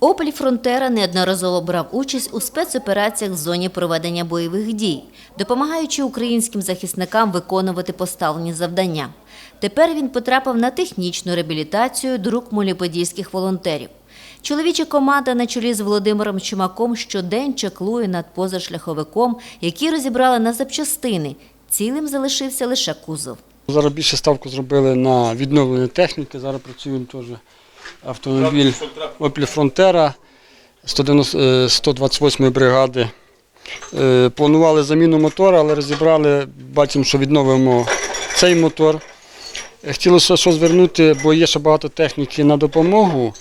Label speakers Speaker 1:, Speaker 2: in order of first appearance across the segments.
Speaker 1: Опель Фронтера неодноразово брав участь у спецопераціях в зоні проведення бойових дій, допомагаючи українським захисникам виконувати поставлені завдання. Тепер він потрапив на технічну реабілітацію до рук моліподільських волонтерів. Чоловіча команда на чолі з Володимиром Чумаком щодень чаклує над позашляховиком, який розібрали на запчастини. Цілим залишився лише кузов.
Speaker 2: Зараз більше ставку зробили на відновлення техніки. Зараз працюємо теж автомобіль Opel Frontera 190 е, 128 бригади. Е, Планували заміну мотора, але розібрали, бачимо, що відновимо цей мотор. Е, Хотілося що звернути, бо є ще багато техніки на допомогу.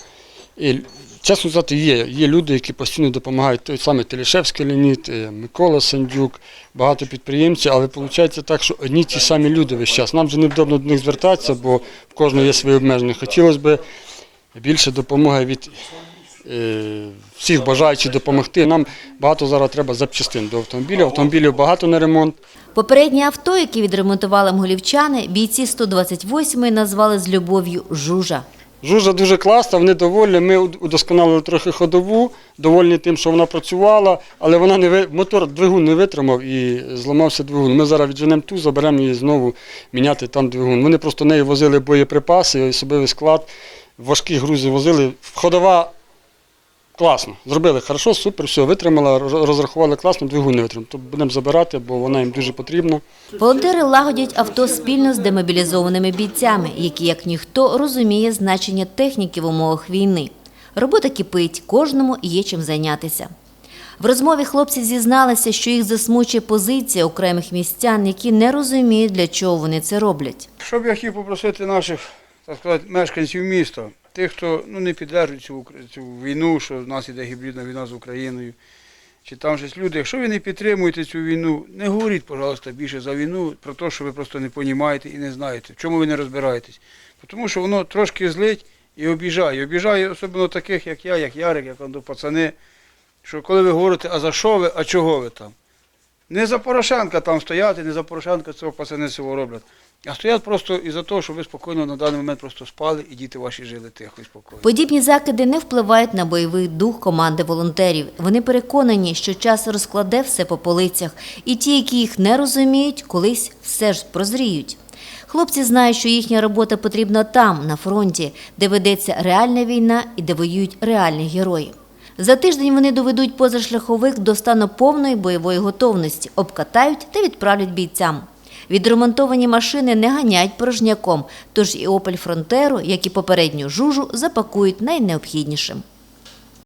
Speaker 2: І, чесно сказати, є, є люди, які постійно допомагають. Той самий Телішевський Леонід, Микола Сандюк, багато підприємців, але виходить так, що одні ті самі люди весь час. Нам вже невдобно до них звертатися, бо в кожного є свої обмеження. Хотілося б більше допомоги від е, всіх бажаючих допомогти. Нам багато зараз треба запчастин до автомобілів. Автомобілів багато на ремонт.
Speaker 1: Попереднє авто, яке відремонтували мголівчани, бійці 128-ї назвали з любов'ю «Жужа».
Speaker 2: Жужа дуже класна, вони доволі. Ми удосконалили трохи ходову, довольні тим, що вона працювала, але вона не ви- мотор двигун не витримав і зламався двигун. Ми зараз відженемо ту, заберемо її знову міняти там двигун. Вони просто нею возили боєприпаси, особливий склад, важкі грузи возили. Ходова класно. Зробили хорошо, супер, все, витримала, роз- розрахували класно, двигун не витримав. То будемо забирати, бо вона їм дуже потрібна.
Speaker 1: Волонтери лагодять авто спільно з демобілізованими бійцями, які, як ніхто, розуміє значення техніки в умовах війни. Робота кипить, кожному є чим зайнятися. В розмові хлопці зізналися, що їх засмучує позиція окремих містян, які не розуміють, для чого вони це роблять.
Speaker 3: Що б я хотів попросити наших, так сказати, мешканців міста, тих, хто ну, не піддержує цю, цю війну, що в нас іде гібридна війна з Україною, чи там щось люди, якщо ви не підтримуєте цю війну, не говоріть, пожалуйста, більше за війну, про те, що ви просто не розумієте і не знаєте, в чому ви не розбираєтесь. Тому що воно трошки злить і обіжає. Обіжає особливо таких, як я, як Ярик, як пацани, що коли ви говорите, а за що ви, а чого ви там? Не за Порошенка там стояти, не за Порошенка цього пацани цього роблять. А стоять просто із-за того, що ви спокійно на даний момент просто спали і діти ваші жили тихо і спокійно.
Speaker 1: Подібні закиди не впливають на бойовий дух команди волонтерів. Вони переконані, що час розкладе все по полицях, і ті, які їх не розуміють, колись все ж прозріють. Хлопці знають, що їхня робота потрібна там, на фронті, де ведеться реальна війна і де воюють реальні герої. За тиждень вони доведуть позашляховик до стану повної бойової готовності, обкатають та відправлять бійцям. Відремонтовані машини не ганяють порожняком, тож і Опель Фронтеру, як і попередню жужу, запакують найнеобхіднішим.